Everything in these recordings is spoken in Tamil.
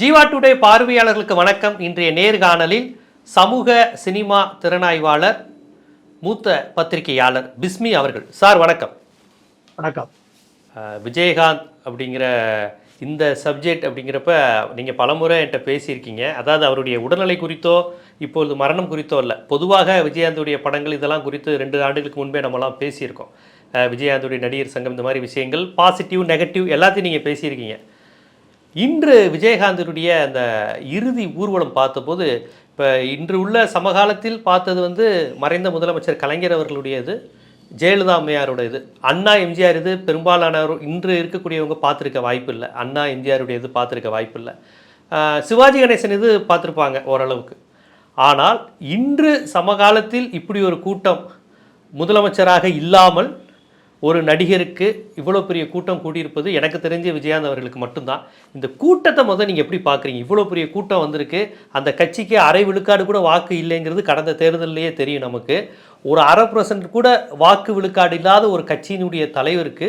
ஜீவா டுடே பார்வையாளர்களுக்கு வணக்கம். இன்றைய நேர்காணலில் சமூக சினிமா திறனாய்வாளர் மூத்த பத்திரிகையாளர் பிஸ்மி அவர்கள். சார் வணக்கம். வணக்கம். விஜயகாந்த் அப்படிங்கிற இந்த சப்ஜெக்ட் அப்படிங்கிறப்ப நீங்கள் பலமுறை என்கிட்ட பேசியிருக்கீங்க. அதாவது அவருடைய உடல்நிலை குறித்தோ இப்பொழுது மரணம் குறித்தோ இல்லை பொதுவாக விஜயகாந்துடைய படங்கள் இதெல்லாம் குறித்து ரெண்டு ஆண்டுகளுக்கு முன்பே நம்மலாம் பேசியிருக்கோம். விஜயகாந்துடைய நடிகர் சங்கம் இந்த மாதிரி விஷயங்கள் பாசிட்டிவ் நெகட்டிவ் எல்லாத்தையும் நீங்கள் பேசியிருக்கீங்க. இன்று விஜயகாந்தனுடைய அந்த இறுதி ஊர்வலம் பார்த்தபோது இப்போ இன்று உள்ள சமகாலத்தில் பார்த்தது வந்து மறைந்த முதலமைச்சர் கலைஞர் அவர்களுடையது ஜெயலலிதா அம்மையாருடையது. இது அண்ணா எம்ஜிஆர் இது பெரும்பாலானவர் இன்று இருக்கக்கூடியவங்க பார்த்துருக்க வாய்ப்பு இல்லை அண்ணா எம்ஜிஆருடைய இது பார்த்துருக்க வாய்ப்பு இல்லை சிவாஜி கணேசன் இது பார்த்துருப்பாங்க ஓரளவுக்கு. ஆனால் இன்று சமகாலத்தில் இப்படி ஒரு கூட்டம் முதலமைச்சராக இல்லாமல் ஒரு நடிகருக்கு இவ்வளோ பெரிய கூட்டம் கூடியிருப்பது எனக்கு தெரிஞ்ச விஜயாந்த் அவர்களுக்கு மட்டும்தான். இந்த கூட்டத்தை முதல் நீங்கள் எப்படி பார்க்குறீங்க இவ்வளோ பெரிய கூட்டம் வந்திருக்கு. அந்த கட்சிக்கு அரை விழுக்காடு கூட வாக்கு இல்லைங்கிறது கடந்த தேர்தலிலேயே தெரியும் நமக்கு. ஒரு அரை பர்சன்ட் கூட வாக்கு விழுக்காடு இல்லாத ஒரு கட்சியினுடைய தலைவருக்கு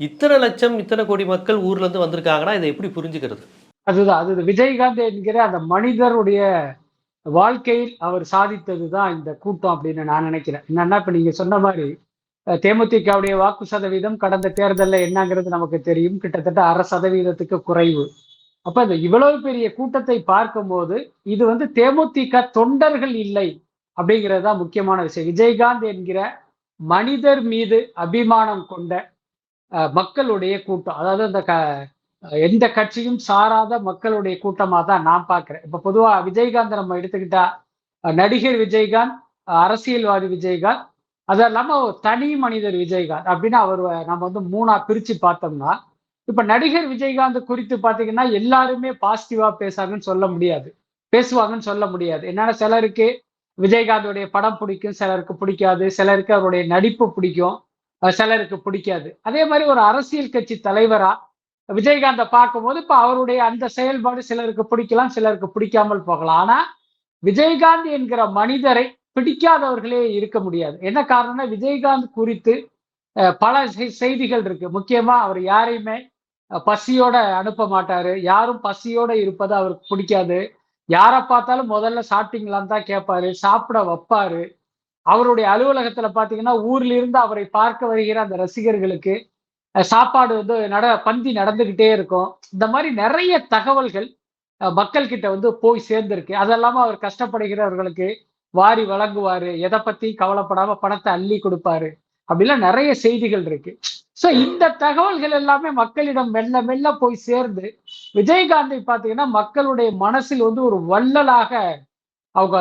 இத்தனை லட்சம் இத்தனை கோடி மக்கள் ஊர்லேருந்து வந்திருக்காங்கன்னா இதை எப்படி புரிஞ்சுக்கிறது? அதுதான் அது விஜயகாந்த் என்கிற அந்த மனிதருடைய வாழ்க்கையில் அவர் சாதித்தது தான் இந்த கூட்டம் அப்படின்னு நான் நினைக்கிறேன். என்னன்னா இப்போ நீங்கள் சொன்ன மாதிரி தேமுதிகவுடைய வாக்கு சதவீதம் கடந்த தேர்தலில் என்னங்கிறது நமக்கு தெரியும். கிட்டத்தட்ட அரை சதவீதத்துக்கு குறைவு. அப்ப இந்த இவ்வளவு பெரிய கூட்டத்தை பார்க்கும்போது இது வந்து தேமுதிக தொண்டர்கள் இல்லை அப்படிங்கிறது தான் முக்கியமான விஷயம். விஜயகாந்த் என்கிற மனிதர் மீது அபிமானம் கொண்ட அஹ், மக்களுடைய கூட்டம். அதாவது அந்த க எந்த கட்சியும் சாராத மக்களுடைய கூட்டமாக தான் நான் பார்க்கிறேன். இப்போ பொதுவா விஜயகாந்த் நம்ம எடுத்துக்கிட்டா நடிகர் விஜயகாந்த் அஹ், அரசியல்வாதி விஜயகாந்த் அது இல்லாம தனி மனிதர் விஜயகாந்த் அப்படின்னு அவர் நம்ம வந்து மூணா பிரிச்சு பார்த்தோம்னா இப்ப நடிகர் விஜயகாந்த் குறித்து பாத்தீங்கன்னா எல்லாருமே பாசிட்டிவா பேசாங்கன்னு சொல்ல முடியாது. பேசுவாங்கன்னு சொல்ல முடியாது. என்னன்னா சிலருக்கு விஜயகாந்தோடைய படம் பிடிக்கும் சிலருக்கு பிடிக்காது. சிலருக்கு அவருடைய நடிப்பு பிடிக்கும் சிலருக்கு பிடிக்காது. அதே மாதிரி ஒரு அரசியல் கட்சி தலைவரா விஜயகாந்தை பார்க்கும்போது இப்ப அவருடைய அந்த செயல்பாடு சிலருக்கு பிடிக்கலாம் சிலருக்கு பிடிக்காமல் போகலாம். ஆனா விஜயகாந்த் என்கிற மனிதரை பிடிக்காதவர்களே இருக்க முடியாது. என்ன காரணம்னா விஜயகாந்த் குறித்து பல செய்திகள் இருக்கு. முக்கியமா அவர் யாரையுமே பசியோட அனுப்ப மாட்டாரு. யாரும் பசியோட இருப்பது அவருக்கு பிடிக்காது. யாரை பார்த்தாலும் முதல்ல சாப்பிட்டீங்களான்னு தான் கேட்பாரு. சாப்பிட வைப்பாரு. அவருடைய அலுவலகத்துல பாத்தீங்கன்னா ஊர்ல இருந்து அவரை பார்க்க வருகிற அந்த ரசிகர்களுக்கு சாப்பாடு வந்து நட பந்தி நடந்துகிட்டே இருக்கும். இந்த மாதிரி நிறைய தகவல்கள் மக்கள்கிட்ட வந்து போய் சேர்ந்திருக்கு. அதெல்லாம அவர் கஷ்டப்படுகிறவர்களுக்கு வாரி வழங்குவாரு. எதை பத்தி கவலைப்படாம பணத்தை அள்ளி கொடுப்பாரு. அப்படிலாம் நிறைய செய்திகள் இருக்கு. சோ இந்த தகவல்கள் எல்லாமே மக்களிடம் மெல்ல மெல்ல போய் சேர்ந்து விஜயகாந்தை பார்த்தீங்கன்னா மக்களுடைய மனசில் வந்து ஒரு வள்ளலாக அவங்க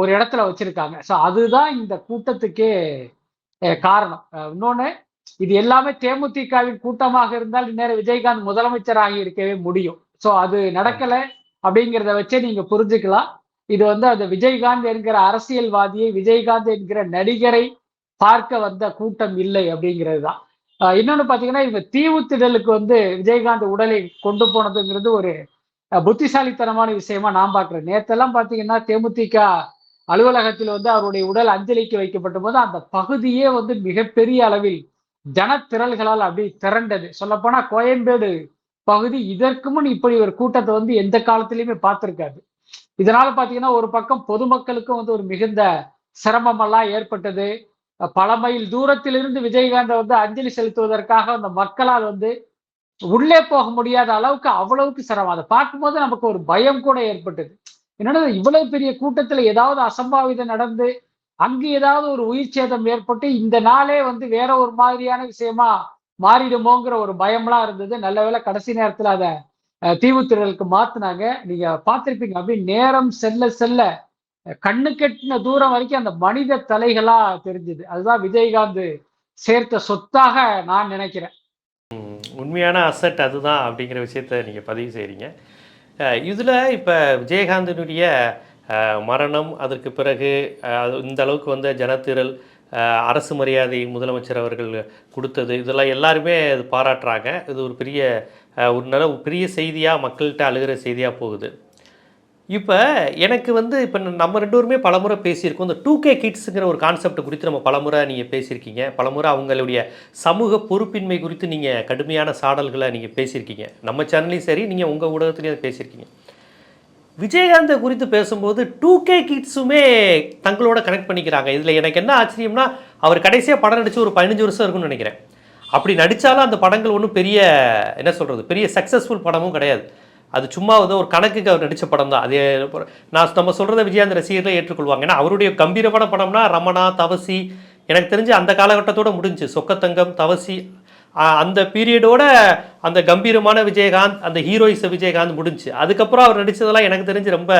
ஒரு இடத்துல வச்சிருக்காங்க. சோ அதுதான் இந்த கூட்டத்துக்கே காரணம். இன்னொன்று இன்னொன்னு இது எல்லாமே தேமுதிகவின் கூட்டமாக இருந்தால் இந்நேரம் விஜயகாந்த் முதலமைச்சராகி இருக்கவே முடியும். சோ அது நடக்கல அப்படிங்கிறத வச்சே நீங்க புரிஞ்சுக்கலாம். இது வந்து அந்த விஜயகாந்த் என்கிற அரசியல்வாதியை விஜயகாந்த் என்கிற நடிகரை பார்க்க வந்த கூட்டம் இல்லை அப்படிங்கிறது தான் ஆஹ் இன்னொன்னு பாத்தீங்கன்னா இவங்க தீவுத்திடலுக்கு வந்து விஜயகாந்த் உடலை கொண்டு போனதுங்கிறது ஒரு அஹ், புத்திசாலித்தனமான விஷயமா நான் பார்க்குறேன் நேத்தெல்லாம் பாத்தீங்கன்னா தேமுதிக அலுவலகத்தில் வந்து அவருடைய உடல் அஞ்சலிக்கு வைக்கப்பட்ட போது அந்த பகுதியே வந்து மிகப்பெரிய அளவில் ஜனத்திரல்களால் அப்படி திரண்டது. சொல்லப்போனா கோயம்பேடு பகுதி இதற்கு முன் இப்படி ஒரு கூட்டத்தை வந்து எந்த காலத்திலயுமே பார்த்திருக்காது. இதனால பாத்தீங்கன்னா ஒரு பக்கம் பொதுமக்களுக்கும் வந்து ஒரு மிகுந்த சிரமமெல்லாம் ஏற்பட்டது. பல மைல் தூரத்திலிருந்து விஜயகாந்தை வந்து அஞ்சலி செலுத்துவதற்காக அந்த மக்களால் வந்து உள்ளே போக முடியாத அளவுக்கு அவ்வளவுக்கு சிரமம். அதை பார்க்கும்போது நமக்கு ஒரு பயம் கூட ஏற்பட்டது. என்னன்னா இவ்வளவு பெரிய கூட்டத்துல ஏதாவது அசம்பாவிதம் நடந்து அங்கு ஏதாவது ஒரு உயிர் சேதம் ஏற்பட்டு இந்த நாளே வந்து வேற ஒரு மாதிரியான விஷயமா மாறிடுமோங்கிற ஒரு பயம்லாம் இருந்தது. நல்ல வேளை கடைசி நேரத்துல அதை தீவுத்திரலுக்கு மாத்தினாங்க. நீங்க பார்த்திருப்பீங்க அப்படி நேரம் செல்ல செல்ல கண்ணு கெட்டின தூரம் வரைக்கும் அந்த மனித தலைகளா தெரிஞ்சுது. அதுதான் விஜயகாந்த் சேர்த்த சொத்தாக நான் நினைக்கிறேன். உண்மையான அசட் அதுதான் அப்படிங்கிற விஷயத்த நீங்கள் பதிவு செய்கிறீங்க இதில் இப்போ விஜயகாந்தனுடைய மரணம் அதற்கு பிறகு அது இந்த அளவுக்கு வந்த ஜனத்திரள் அரசு மரியாதை முதலமைச்சர் அவர்கள் கொடுத்தது இதெல்லாம் எல்லாருமே அது பாராட்டுறாங்க. இது ஒரு பெரிய ஒரு நல்ல பெரிய செய்தியாக மக்கள்கிட்ட அழுகிற செய்தியாக போகுது. இப்போ எனக்கு வந்து இப்போ நம்ம ரெண்டு பேருமே பலமுறை பேசியிருக்கோம். இந்த டூ கே கிட்ஸுங்கிற ஒரு கான்செப்ட் குறித்து நம்ம பலமுறை நீங்கள் பேசியிருக்கீங்க. பலமுறை அவங்களுடைய சமூக பொறுப்பின்மை குறித்து நீங்கள் கடுமையான சாடல்களை நீங்கள் பேசியிருக்கீங்க. நம்ம சேனல்லையும் சரி நீங்கள் உங்கள் ஊடகத்துலேயும் பேசியிருக்கீங்க. விஜயகாந்தை குறித்து பேசும்போது டூ கே கிட்ஸுமே தங்களோட கனெக்ட் பண்ணிக்கிறாங்க. இதில் எனக்கு என்ன ஆச்சரியம்னா அவர் கடைசியாக படம் நடித்து ஒரு பதினஞ்சு வருஷம் இருக்கும்னு நினைக்கிறேன். அப்படி நடித்தாலும் அந்த படங்கள் ஒன்றும் பெரிய என்ன சொல்கிறது பெரிய சக்ஸஸ்ஃபுல் படமும் கிடையாது. அது சும்மா வந்து ஒரு கணக்குக்கு அவர் நடித்த படம் தான். அது நான் நம்ம சொல்கிறத விஜயாந்த் ரசிகர்களை ஏற்றுக்கொள்வாங்க. ஏன்னா அவருடைய கம்பீரமான படம்னா ரமணா தவசி எனக்கு தெரிஞ்சு அந்த காலகட்டத்தோட முடிஞ்சு. சொக்கத்தங்கம் தவசி அந்த பீரியடோட அந்த கம்பீரமான விஜயகாந்த் அந்த ஹீரோயிஸ விஜயகாந்த் முடிஞ்சு. அதுக்கப்புறம் அவர் நடித்ததெல்லாம் எனக்கு தெரிஞ்சு ரொம்ப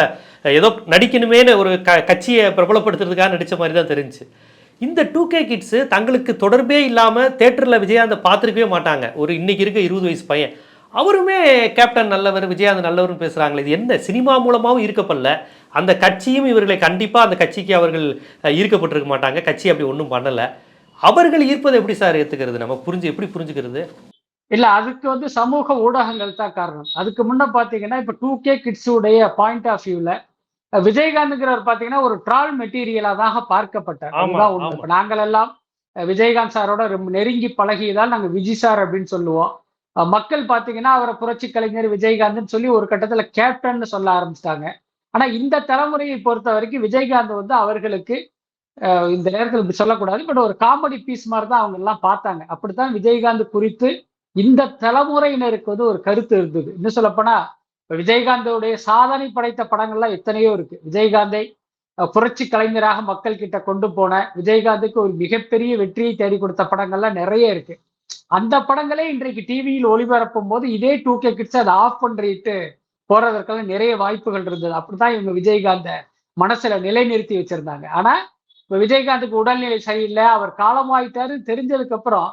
ஏதோ நடிக்கணுமேனு ஒரு க கட்சியை பிரபலப்படுத்துறதுக்காக நடித்த மாதிரி தான் தெரிஞ்சு. இந்த டூ கே கிட்ஸு தங்களுக்கு தொடர்பே இல்லாமல் தேட்டரில் விஜயகாந்தை பார்த்துருக்கவே மாட்டாங்க. ஒரு இன்னைக்கு இருக்க இருபது வயசு பையன். அவருமே கேப்டன் நல்லவர் விஜயாந்த் நல்லவர்னு பேசுகிறாங்களே இது என்ன சினிமா மூலமாகவும் இருக்கப்படல அந்த கட்சியும் இவர்களை கண்டிப்பாக அந்த கட்சிக்கு அவர்கள் ஈர்க்கப்பட்டிருக்க மாட்டாங்க. கட்சி அப்படி ஒன்றும் பண்ணலை. அவர்கள் ஈர்ப்பதை எப்படி சார் ஏற்றுக்கிறது நம்ம புரிஞ்சு எப்படி புரிஞ்சுக்கிறது? இல்ல அதுக்கு வந்து சமூக ஊடகங்கள் தான் காரணம். அதுக்கு முன்ன பாத்தீங்கன்னா இப்ப டூ கே கிட்ஸுடைய பாயிண்ட் ஆஃப் வியூல விஜயகாந்த்ங்கிறவர் பாத்தீங்கன்னா ஒரு ட்ரால் மெட்டீரியலா தான் பார்க்கப்பட்டார். நாங்கள் எல்லாம் விஜயகாந்த் சாரோட ரொம்ப நெருங்கி பழகியதால் நாங்க விஜய் சார் அப்படின்னு சொல்லுவோம். மக்கள் பாத்தீங்கன்னா அவரை புரட்சி கலைஞர் விஜயகாந்த்னு சொல்லி ஒரு கட்டத்துல கேப்டன்னு சொல்ல ஆரம்பிச்சிட்டாங்க. ஆனா இந்த தலைமுறையை பொறுத்த வரைக்கும் விஜயகாந்த் வந்து அவர்களுக்கு இந்த நேரத்தில் இப்படி சொல்லக்கூடாது பட் ஒரு காமெடி பீஸ் மாதிரி தான் அவங்க எல்லாம் பார்த்தாங்க. அப்படித்தான் விஜயகாந்த் குறித்து இந்த தலைமுறையினருக்கு வந்து ஒரு கருத்து இருந்தது. இன்னும் சொல்லப்போனா விஜயகாந்தோடைய சாதனை படைத்த படங்கள்லாம் எத்தனையோ இருக்கு. விஜயகாந்தை புரட்சி கலைஞராக மக்கள் கிட்ட கொண்டு போன விஜயகாந்துக்கு ஒரு மிகப்பெரிய வெற்றியை தேடி கொடுத்த படங்கள்லாம் நிறைய இருக்கு. அந்த படங்களே இன்றைக்கு டிவியில் ஒளிபரப்பும் போது இதே டூ கே கிட்ஸ் அதை ஆஃப் பண்ணிட்டு போறதற்கெல்லாம் நிறைய வாய்ப்புகள் இருந்தது. அப்படிதான் இவங்க விஜயகாந்த மனசுல நிலைநிறுத்தி வச்சிருந்தாங்க. ஆனா இப்ப விஜயகாந்துக்கு உடல்நிலை சரியில்லை அவர் காலமாயிட்டாரு தெரிஞ்சதுக்கு அப்புறம்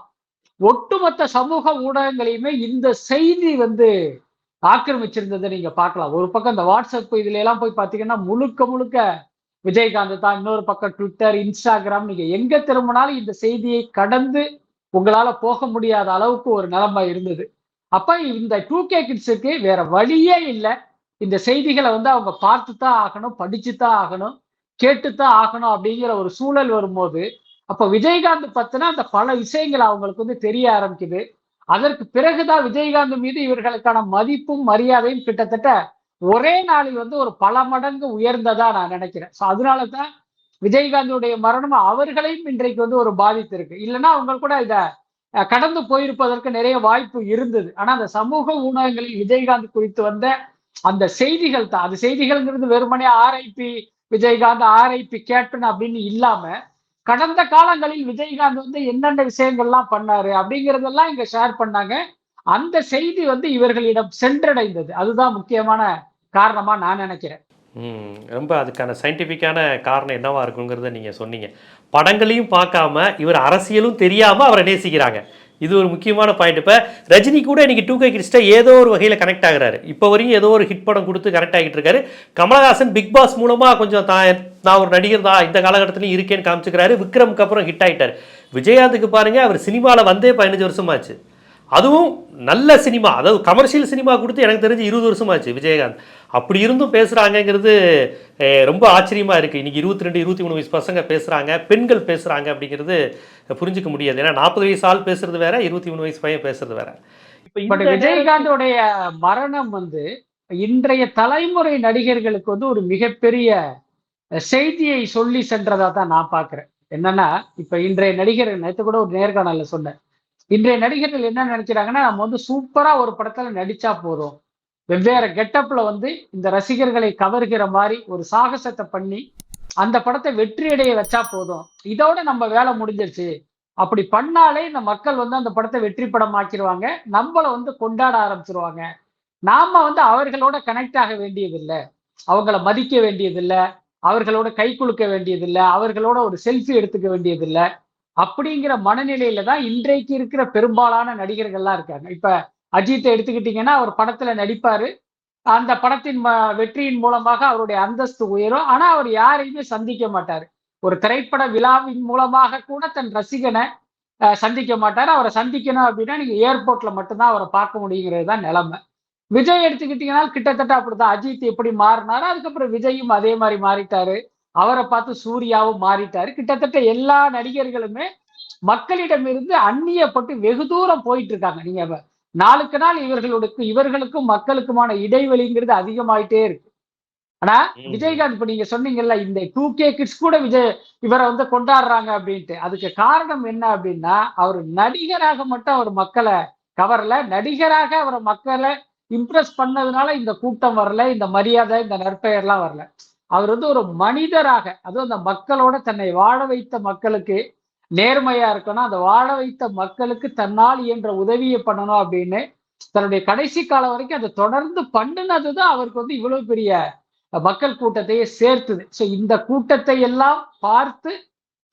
ஒட்டுமொத்த சமூக ஊடகங்களையுமே இந்த செய்தி வந்து ஆக்கிரமிச்சிருந்ததை நீங்க பார்க்கலாம். ஒரு பக்கம் இந்த வாட்ஸ்அப் இதுல எல்லாம் போய் பாத்தீங்கன்னா முழுக்க முழுக்க விஜயகாந்த் தான். இன்னொரு பக்கம் ட்விட்டர் இன்ஸ்டாகிராம் நீங்க எங்க திரும்பினாலும் இந்த செய்தியை கடந்து உங்களால போக முடியாத அளவுக்கு ஒரு நிலைமை இருந்தது. அப்ப இந்த டூ கே கிட்ஸுக்கு வேற வழியே இல்லை. இந்த செய்திகளை வந்து அவங்க பார்த்து தான் ஆகணும் படிச்சு தான் ஆகணும் கேட்டுத்தான் ஆகணும் அப்படிங்கிற ஒரு சூழல் வரும்போது அப்ப விஜயகாந்த் பத்தினா அந்த பல விஷயங்கள் அவங்களுக்கு வந்து தெரிய ஆரம்பிக்குது. அதற்கு பிறகுதான் விஜயகாந்த் மீது இவர்களுக்கான மதிப்பும் மரியாதையும் கிட்டத்தட்ட ஒரே நாளில் வந்து ஒரு பல மடங்கு உயர்ந்ததா நான் நினைக்கிறேன். ஸோ அதனாலதான் விஜயகாந்துடைய மரணம் அவர்களையும் இன்றைக்கு வந்து ஒரு பாதித்து இருக்கு இல்லைன்னா அவங்க கூட இத அஹ், கடந்து போயிருப்பதற்கு நிறைய வாய்ப்பு இருந்தது. ஆனா அந்த சமூக ஊடகங்களில் விஜயகாந்த் குறித்து வந்த அந்த செய்திகள் தான். அது செய்திகள்ங்கிறது வெறுமனே ஆர்ஐபி விஜயகாந்த் ஆர்ஐபி கேப்டன் அப்படின்னு இல்லாம கடந்த காலங்களில் விஜயகாந்த் வந்து என்னென்ன விஷயங்கள்லாம் பண்ணாரு அப்படிங்கறதெல்லாம் இங்க ஷேர் பண்ணாங்க. அந்த செய்தி வந்து இவர்களிடம் சென்றடைந்தது. அதுதான் முக்கியமான காரணமா நான் நினைக்கிறேன். ரொம்ப அதுக்கான சயின்டிஃபிக்கான காரணம் என்னவா இருக்குங்கிறத நீங்கள் சொன்னீங்க. படங்களையும் பார்க்காம இவர் அரசியலும் தெரியாமல் அவரை நேசிக்கிறாங்க. இது ஒரு முக்கியமான பாயிண்ட் இப்போ ரஜினி கூட இன்றைக்கி டூ கே கிறிஸ்டா ஏதோ ஒரு வகையில் கனெக்ட் ஆகிறாரு. இப்போ வரையும் ஏதோ ஒரு ஹிட் படம் கொடுத்து கனெக்ட் ஆகிட்டு இருக்காரு. கமலஹாசன் பிக் பாஸ் மூலமாக கொஞ்சம் தான் நான் ஒரு நடிகர் தான் இந்த காலகட்டத்திலையும் இருக்கேன்னு காமிச்சுக்கிறாரு. விக்ரமுக்கு அப்புறம் ஹிட் ஆகிட்டார் விஜயகாந்துக்கு பாருங்கள் அவர் சினிமாவில் வந்தே பதினஞ்சு வருஷமாச்சு. அதுவும் நல்ல சினிமா அதாவது கமர்ஷியல் சினிமா கொடுத்து எனக்கு தெரிஞ்சு இருபது வருஷமாச்சு விஜயகாந்த். அப்படி இருந்தும் பேசுகிறாங்கங்கிறது ரொம்ப ஆச்சரியமாக இருக்குது இன்றைக்கி இருபத்தி ரெண்டு இருபத்தி மூணு வயசு பசங்க பேசுகிறாங்க பெண்கள் பேசுகிறாங்க அப்படிங்கிறது புரிஞ்சுக்க முடியாது. ஏன்னா நாற்பது வயசு ஆள் பேசுறது வேற இருபத்தி மூணு வயசு பையன் பேசுறது வேற. இப்போ பட் விஜயகாந்தோடைய மரணம் வந்து இன்றைய தலைமுறை நடிகர்களுக்கு வந்து ஒரு மிகப்பெரிய செய்தியை சொல்லி சென்றதா தான் நான் பார்க்கிறேன் என்னன்னா இப்ப இன்றைய நடிகர் நேற்று கூட ஒரு நேர்காணல்ல சொன்னேன். இன்றைய நடிகர்கள் என்ன நினைக்கிறாங்கன்னா நம்ம வந்து சூப்பரா ஒரு படத்துல நடிச்சா போதும். வெவ்வேறு கெட்டப்ல வந்து இந்த ரசிகர்களை கவர்கிற மாதிரி ஒரு சாகசத்தை பண்ணி அந்த படத்தை வெற்றியடைய வச்சா போதும். இதோட நம்ம வேலை முடிஞ்சிருச்சு. அப்படி பண்ணாலே இந்த மக்கள் வந்து அந்த படத்தை வெற்றி படம் ஆக்கிடுவாங்க நம்மள வந்து கொண்டாட ஆரம்பிச்சிருவாங்க. நாம வந்து அவர்களோட கனெக்ட் ஆக வேண்டியதில்லை. அவங்கள மதிக்க வேண்டியதில்லை. அவர்களோட கை குலுக்க வேண்டியதில்லை. அவர்களோட ஒரு செல்ஃபி எடுத்துக்க வேண்டியதில்லை. அப்படிங்கிற மனநிலையில தான் இன்றைக்கு இருக்கிற பெரும்பாலான நடிகர்கள்லாம் இருக்காங்க. இப்ப அஜித்தை எடுத்துக்கிட்டீங்கன்னா அவர் படத்துல நடிப்பாரு. அந்த படத்தின் ம- வெற்றியின் மூலமாக அவருடைய அந்தஸ்து உயரும். ஆனா அவர் யாரையுமே சந்திக்க மாட்டாரு. ஒரு திரைப்பட விழாவின் மூலமாக கூட தன் ரசிகனை சந்திக்க மாட்டார். அவரை சந்திக்கணும் அப்படின்னா நீங்க ஏர்போர்ட்ல மட்டும்தான் அவரை பார்க்க முடியுங்கிறது தான் நிலைமை. விஜய் எடுத்துக்கிட்டீங்கன்னா கிட்டத்தட்ட அப்படிதான் அஜித் எப்படி மாறினாரு அதுக்கப்புறம் விஜயும் அதே மாதிரி மாறிட்டாரு. அவரை பார்த்து சூர்யாவும் மாறிட்டாரு. கிட்டத்தட்ட எல்லா நடிகர்களுமே மக்களிடமிருந்து அந்நியப்பட்டு வெகு தூரம் போயிட்டு இருக்காங்க. நீங்க நாளுக்கு நாள் இவர்களுக்கு இவர்களுக்கும் மக்களுக்குமான இடைவெளிங்கிறது அதிகமாயிட்டே இருக்கு. ஆனா. விஜயகாந்த் இப்ப நீங்க சொன்னீங்கல்ல இந்த டூ கே கிட்ஸ் கூட விஜய் இவரை வந்து கொண்டாடுறாங்க அப்படின்ட்டு. அதுக்கு காரணம் என்ன அப்படின்னா அவர் நடிகராக மட்டும் அவர் மக்களை கவரல. நடிகராக அவரை மக்களை இம்ப்ரெஸ் பண்ணதுனால இந்த கூட்டம் வரல இந்த மரியாதை இந்த நற்பெயர்லாம் வரல. அவர் வந்து ஒரு மனிதராக அதுவும் அந்த மக்களோட தன்னை வாழ வைத்த மக்களுக்கு நேர்மையா இருக்கணும். அந்த வாழ வைத்த மக்களுக்கு தன்னால் இயன்ற உதவியை பண்ணணும் அப்படின்னு தன்னுடைய கடைசி காலம் வரைக்கும் அதை தொடர்ந்து பண்ணினது தான் அவருக்கு வந்து இவ்வளவு பெரிய மக்கள் கூட்டத்தையே சேர்த்துது. ஸோ இந்த கூட்டத்தை எல்லாம் பார்த்து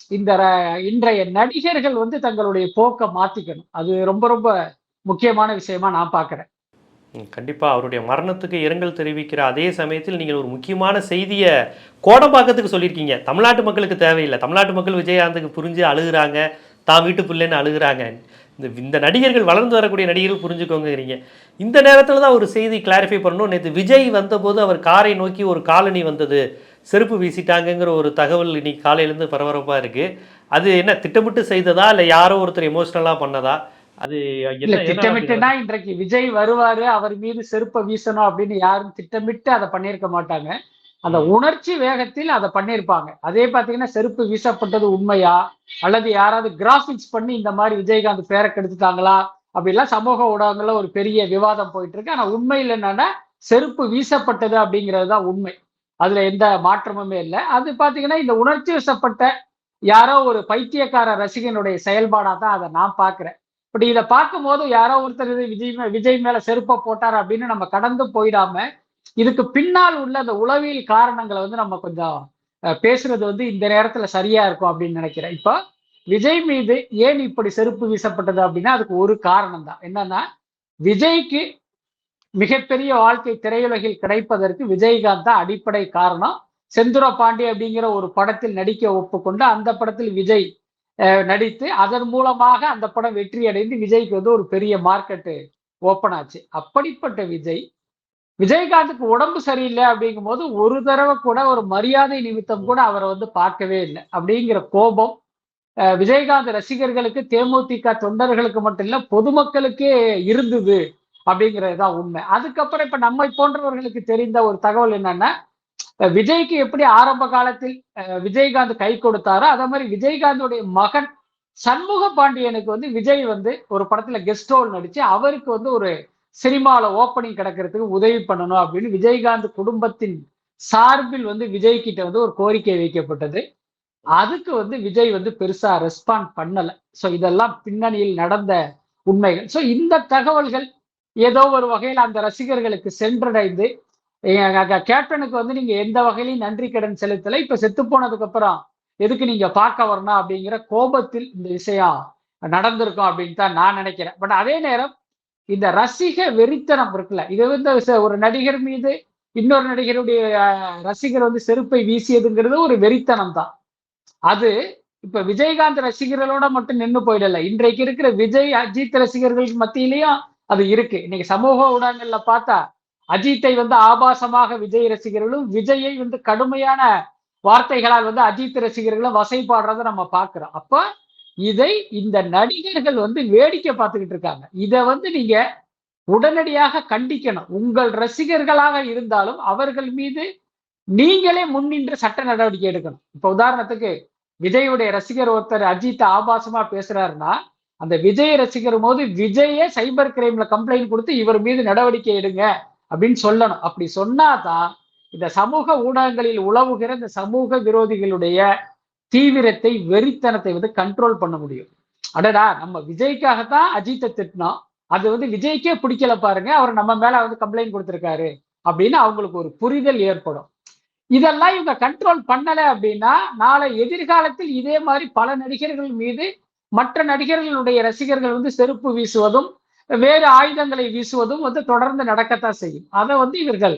இந்த ர- இன்றைய நடிகர்கள் வந்து தங்களுடைய போக்கை மாத்திக்கணும். அது ரொம்ப ரொம்ப முக்கியமான விஷயமா நான் பார்க்குறேன். கண்டிப்பாக அவருடைய மரணத்துக்கு இரங்கல் தெரிவிக்கிற அதே சமயத்தில் நீங்கள் ஒரு முக்கியமான செய்தியை கோடம்பாக்கத்துக்கு சொல்லியிருக்கீங்க. தமிழ்நாட்டு மக்களுக்கு தேவையில்லை. தமிழ்நாட்டு மக்கள் விஜயகாந்துக்கு புரிஞ்சு அழுகுறாங்க. தான் வீட்டு பிள்ளைன்னு அழுகுறாங்க. இந்த இந்த நடிகர்கள் வளர்ந்து வரக்கூடிய நடிகர்கள் புரிஞ்சுக்கோங்கிறீங்க. இந்த நேரத்தில் தான் ஒரு செய்தி கிளாரிஃபை பண்ணணும். நேற்று விஜய் வந்தபோது அவர் காரை நோக்கி ஒரு காலனி வந்தது. செருப்பு வீசிட்டாங்கங்கிற ஒரு தகவல் இன்னைக்கு காலையிலேருந்து பரபரப்பாக இருக்குது அது என்ன திட்டமிட்டு செய்ததா? இல்லை யாரோ ஒருத்தர் எமோஷ்னலாக பண்ணதா? அது திட்டமிட்டுனா இன்றைக்கு விஜய் வருவாரு அவர் மீது செருப்பை வீசணும் அப்படின்னு யாரும் திட்டமிட்டு அதை பண்ணியிருக்க மாட்டாங்க. அந்த உணர்ச்சி வேகத்தில் அதை பண்ணியிருப்பாங்க. அதே பாத்தீங்கன்னா செருப்பு வீசப்பட்டது உண்மையா? அல்லது யாராவது கிராபிக்ஸ் பண்ணி இந்த மாதிரி விஜயகாந்த் பேரை கெடுத்துட்டாங்களா? அப்படிலாம் சமூக ஊடகங்கள்ல ஒரு பெரிய விவாதம் போயிட்டு இருக்கு ஆனா உண்மையில் என்னன்னா செருப்பு வீசப்பட்டது அப்படிங்கிறது தான் உண்மை. அதுல எந்த மாற்றமுமே இல்லை. அது பாத்தீங்கன்னா இந்த உணர்ச்சி வசப்பட்ட யாரோ ஒரு பைத்தியக்கார ரசிகனுடைய செயல்பாடா தான் அதை நான் பார்க்கிறேன். இப்படி இதை பார்க்கும்போது யாரோ ஒருத்தர் இது விஜய் மே- விஜய் மேல செருப்பை போட்டார் அப்படின்னு நம்ம கடந்து போயிடாம இதுக்கு பின்னால் உள்ள அந்த உளவியல் காரணங்களை வந்து நம்ம கொஞ்சம் பேசுறது வந்து இந்த நேரத்துல சரியா இருக்கும் அப்படின்னு நினைக்கிறேன். இப்போ விஜய் மீது ஏன் இப்படி செருப்பு வீசப்பட்டது அப்படின்னா அதுக்கு ஒரு காரணம் தான். என்னன்னா விஜய்க்கு மிகப்பெரிய வாழ்க்கை திரையுலகில் கிடைப்பதற்கு விஜயகாந்த் தான் அடிப்படை காரணம். செந்துர பாண்டி அப்படிங்கிற ஒரு படத்தில் நடிக்க ஒப்புக்கொண்டு அந்த படத்தில் விஜய் நடித்து அதன் மூலமாக அந்த படம் வெற்றி அடைந்து விஜய்க்கு வந்து ஒரு பெரிய மார்க்கெட்டு ஓப்பன் ஆச்சு. அப்படிப்பட்ட விஜய் விஜயகாந்துக்கு உடம்பு சரியில்லை அப்படிங்கும் போது ஒரு தடவை கூட ஒரு மரியாதை நிமித்தம் கூட அவரை வந்து பார்க்கவே இல்லை. அப்படிங்கிற கோபம் அஹ், விஜயகாந்த் ரசிகர்களுக்கு தேமுதிக தொண்டர்களுக்கு மட்டும் இல்ல பொதுமக்களுக்கே இருந்தது அப்படிங்கிறது தான் உண்மை. அதுக்கப்புறம் இப்ப நம்மை போன்றவர்களுக்கு தெரிந்த ஒரு தகவல் என்னன்னா விஜய்க்கு எப்படி ஆரம்ப காலத்தில் அஹ், விஜயகாந்த் கை கொடுத்தாரோ அதே மாதிரி விஜயகாந்தோடைய மகன் சண்முக பாண்டியனுக்கு வந்து விஜய் வந்து ஒரு படத்துல கெஸ்ட் ரோல் நடிச்சு அவருக்கு வந்து ஒரு சினிமாவில் ஓப்பனிங் கிடக்கிறதுக்கு உதவி பண்ணணும் அப்படின்னு விஜயகாந்த் குடும்பத்தின் சார்பில் வந்து விஜய் கிட்ட வந்து ஒரு கோரிக்கை வைக்கப்பட்டது. அதுக்கு வந்து விஜய் வந்து பெருசா ரெஸ்பாண்ட் பண்ணல. ஸோ இதெல்லாம் பின்னணியில் நடந்த உண்மைகள். ஸோ இந்த தகவல்கள் ஏதோ ஒரு வகையில் அந்த ரசிகர்களுக்கு சென்றடைந்து கேப்டனுக்கு வந்து நீங்க எந்த வகையிலையும் நன்றி கடன் செலுத்தலை. இப்ப செத்து போனதுக்கு அப்புறம் எதுக்கு நீங்க பார்க்க வரணும் அப்படிங்கிற கோபத்தில் இந்த விஷயம் நடந்திருக்கும் அப்படின்னு தான் நான் நினைக்கிறேன். பட் அதே நேரம் இந்த ரசிக வெறித்தனம் இருக்குல்ல இது வந்து ஒரு நடிகர் மீது இன்னொரு நடிகருடைய ரசிகர் வந்து செருப்பை வீசியதுங்கிறது ஒரு வெறித்தனம் தான். அது இப்ப விஜயகாந்த் ரசிகர்களோட மட்டும் நின்று போயிடல. இன்றைக்கு இருக்கிற விஜய் அஜித் ரசிகர்களுக்கு மத்தியிலையும் அது இருக்கு. இன்னைக்கு சமூக ஊடகங்கள்ல பார்த்தா அஜித்தை வந்து ஆபாசமாக விஜய் ரசிகர்களும் விஜயை வந்து கடுமையான வார்த்தைகளால் வந்து அஜித் ரசிகர்களும் வசைப்பாடுறதை நம்ம பார்க்கிறோம். அப்ப இதை இந்த நடிகர்கள் வந்து வேடிக்கை பார்த்துக்கிட்டு இருக்காங்க. இதை வந்து நீங்க உடனடியாக கண்டிக்கணும். உங்கள் ரசிகர்களாக இருந்தாலும் அவர்கள் மீது நீங்களே முன்னின்று சட்ட நடவடிக்கை எடுக்கணும். இப்ப உதாரணத்துக்கு விஜயுடைய ரசிகர் ஒருத்தர் அஜித் ஆபாசமா பேசுறாருன்னா அந்த விஜய் ரசிகர் போது விஜயே சைபர் கிரைம்ல கம்ப்ளைண்ட் கொடுத்து இவர் மீது நடவடிக்கை எடுங்க. அப்படின்னு சொல்லணும். அப்படி சொன்னாதான் இந்த சமூக ஊடகங்களில் உழவுகிற இந்த சமூக விரோதிகளுடைய தீவிரத்தை வெறித்தனத்தை வந்து கண்ட்ரோல் பண்ண முடியும். அடடா நம்ம விஜய்க்காகத்தான் அஜித்தை திட்டினோம். அது வந்து விஜய்க்கே பிடிக்கல பாருங்க. அவர் நம்ம மேல வந்து கம்ப்ளைண்ட் கொடுத்துருக்காரு அப்படின்னு அவங்களுக்கு ஒரு புரிதல் ஏற்படும். இதெல்லாம் இவங்க கண்ட்ரோல் பண்ணலை அப்படின்னா நாளை எதிர்காலத்தில் இதே மாதிரி பல நடிகர்கள் மீது மற்ற நடிகர்களுடைய ரசிகர்கள் வந்து செருப்பு வீசுவதும் வேறு ஆயுதங்களை வீசுவதும் வந்து தொடர்ந்து நடக்கத்தான் செய்யும். அதை வந்து இவர்கள்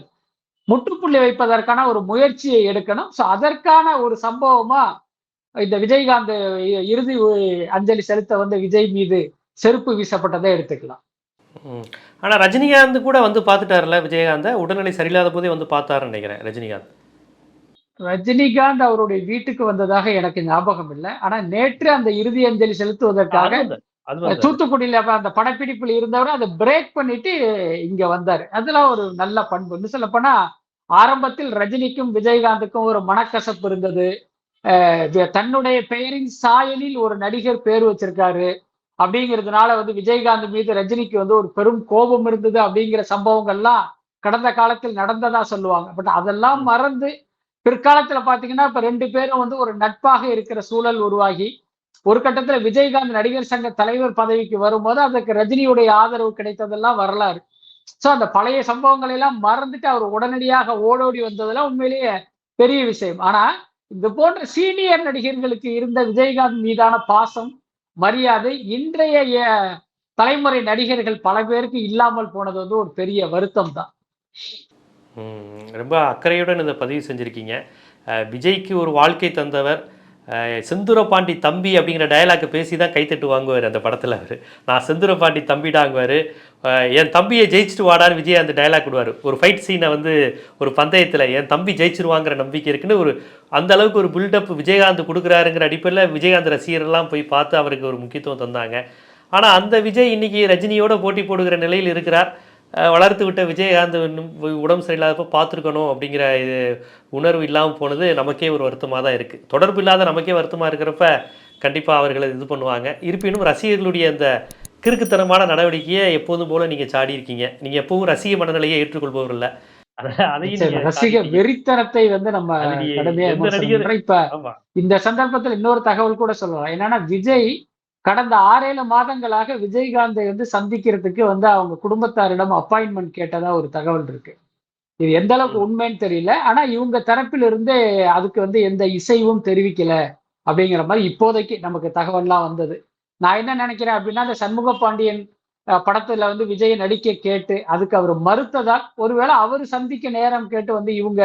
முற்றுப்புள்ளி வைப்பதற்கான ஒரு முயற்சியை எடுக்கணும். ஸோ அதற்கான ஒரு சம்பவமா இந்த விஜயகாந்த் இறுதி அஞ்சலி செலுத்த வந்த விஜய் மீது செருப்பு வீசப்பட்டதை எடுத்துக்கலாம். ம். ஆனா ரஜினிகாந்த் கூட வந்து பார்த்துட்டாருல விஜயகாந்த? உடல்நிலை சரியில்லாத போதே வந்து பார்த்தாருன்னு நினைக்கிறேன் ரஜினிகாந்த். ரஜினிகாந்த் அவருடைய வீட்டுக்கு வந்ததாக எனக்கு ஞாபகம் இல்லை. ஆனா நேற்று அந்த இறுதி அஞ்சலி செலுத்துவதற்காக தூத்துக்குடியில அந்த படப்பிடிப்பில் இருந்தவர் அதை பிரேக் பண்ணிட்டு இங்க வந்தாரு. அதெல்லாம் ஒரு நல்ல பண்பு. இன்னும் சொல்ல போனா ஆரம்பத்தில் ரஜினிக்கும் விஜயகாந்துக்கும் ஒரு மனக்கசப்பு இருந்தது. தன்னுடைய பெயரின் சாயலில் ஒரு நடிகர் பேர் வச்சிருக்காரு. அப்படிங்கிறதுனால வந்து விஜயகாந்த் மீது ரஜினிக்கு வந்து ஒரு பெரும் கோபம் இருந்தது அப்படிங்கிற சம்பவங்கள்லாம் கடந்த காலத்தில் நடந்ததா சொல்லுவாங்க. பட் அதெல்லாம் மறந்து பிற்காலத்துல பாத்தீங்கன்னா இப்ப ரெண்டு பேரும் வந்து ஒரு நட்பாக இருக்கிற சூழல் உருவாகி ஒரு கட்டத்துல விஜயகாந்த் நடிகர் சங்க தலைவர் பதவிக்கு வரும்போது அதுக்கு ரஜினியுடைய ஆதரவு கிடைத்ததெல்லாம் வரலாறு. சோ அந்த பழைய சம்பவங்களை எல்லாம் மறந்துட்டு அவர் உடனடியாக ஓடோடி வந்ததெல்லாம் உண்மையிலேயே பெரிய விஷயம். ஆனா இது போன்ற சீனியர் நடிகர்களுக்கு இருந்த விஜயகாந்த் மீதான பாசம் மரியாதை இன்றைய தலைமுறை நடிகர்கள் பல பேருக்கு இல்லாமல் போனது வந்து ஒரு பெரிய வருத்தம் தான். ரொம்ப அக்கறையுடன் இதை பதிவு செஞ்சுருக்கீங்க. அஹ், விஜய்க்கு ஒரு வாழ்க்கை தந்தவர் செந்தூர பாண்டி தம்பி அப்படிங்கிற டயலாக்கை பேசி தான் கைத்தட்டு வாங்குவார் அந்த படத்தில் அவர். நான் செந்தூர பாண்டி தம்பிடாங்குவார் என் தம்பியை ஜெயிச்சுட்டு வாடான்னு விஜய் அந்த டயலாக் விடுவார். ஒரு ஃபைட் சீனை வந்து ஒரு பந்தயத்தில் என் தம்பி ஜெயிச்சிருவாங்கிற நம்பிக்கை இருக்குன்னு ஒரு அந்த அளவுக்கு ஒரு பில்டப் விஜயகாந்த் கொடுக்குறாருங்கிற அடிப்படையில் விஜயகாந்த் ரசிகர்லாம் போய் பார்த்து அவருக்கு ஒரு முக்கியத்துவம் தந்தாங்க. ஆனால் அந்த விஜய் இன்றைக்கி ரஜினியோட போட்டி போடுகிற நிலையில் இருக்கிறார். வளர்த்து விட்ட விஜயகாந்த் உடம்பு சரியில்லாதப்ப பார்த்துருக்கணும் அப்படிங்கிற இது உணர்வு இல்லாமல் போனது நமக்கே ஒரு வருத்தமாக தான் இருக்குது தொடர்பு இல்லாத நமக்கே வருத்தமாக இருக்கிறப்ப கண்டிப்பாக அவர்களை இது பண்ணுவாங்க. இருப்பினும் ரசிகர்களுடைய அந்த கிறுக்குத்தனமான நடவடிக்கையை எப்போதும் போல நீங்கள் சாடி இருக்கீங்க நீங்கள் எப்பவும் ரசிக மனநிலையை ஏற்றுக்கொள்பவர் இல்லை. ரசிக. வெறித்தனத்தை வந்து நம்ம. இப்ப இந்த சந்தர்ப்பத்தில் இன்னொரு தகவல் கூட சொல்லலாம். என்னன்னா விஜய் கடந்த ஆறேழு மாதங்களாக விஜயகாந்தை வந்து சந்திக்கிறதுக்கு வந்து அவங்க குடும்பத்தாரிடம் அப்பாயின்மெண்ட் கேட்டதா ஒரு தகவல் இருக்கு. இது எந்த அளவுக்கு உண்மைன்னு தெரியல. ஆனா இவங்க தரப்பிலிருந்தே அதுக்கு வந்து எந்த இசைவும் தெரிவிக்கல அப்படிங்கிற மாதிரி இப்போதைக்கு நமக்கு தகவல்லாம் வந்தது. நான் என்ன நினைக்கிறேன் அப்படின்னா அந்த சண்முக பாண்டியன் படத்துல வந்து விஜய் நடிக்க கேட்டு அதுக்கு அவர் மறுத்ததால் ஒருவேளை அவர் சந்திக்க நேரம் கேட்டு வந்து இவங்க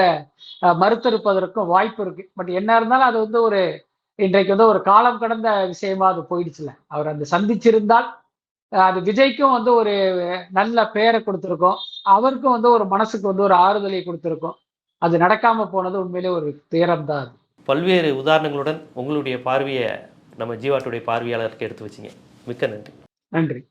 மறுத்திருப்பதற்கும் வாய்ப்பு இருக்கு. பட் என்ன இருந்தாலும் அது வந்து ஒரு இன்றைக்கு வந்து ஒரு காலம் கடந்த விஷயமா அது போயிடுச்சுல. அவர் அந்த சந்திச்சிருந்தால் அது விஜய்க்கும் வந்து ஒரு நல்ல பெயரை கொடுத்துருக்கோம். அவருக்கும் வந்து ஒரு மனசுக்கு வந்து ஒரு ஆறுதலை கொடுத்துருக்கோம். அது நடக்காம போனது உண்மையிலே ஒரு துயரம் தான் அது. பல்வேறு உதாரணங்களுடன் உங்களுடைய பார்வையை நம்ம ஜீவாட்டுடைய பார்வையாளருக்கு எடுத்து வச்சிங்க. மிக்க நன்றி. நன்றி.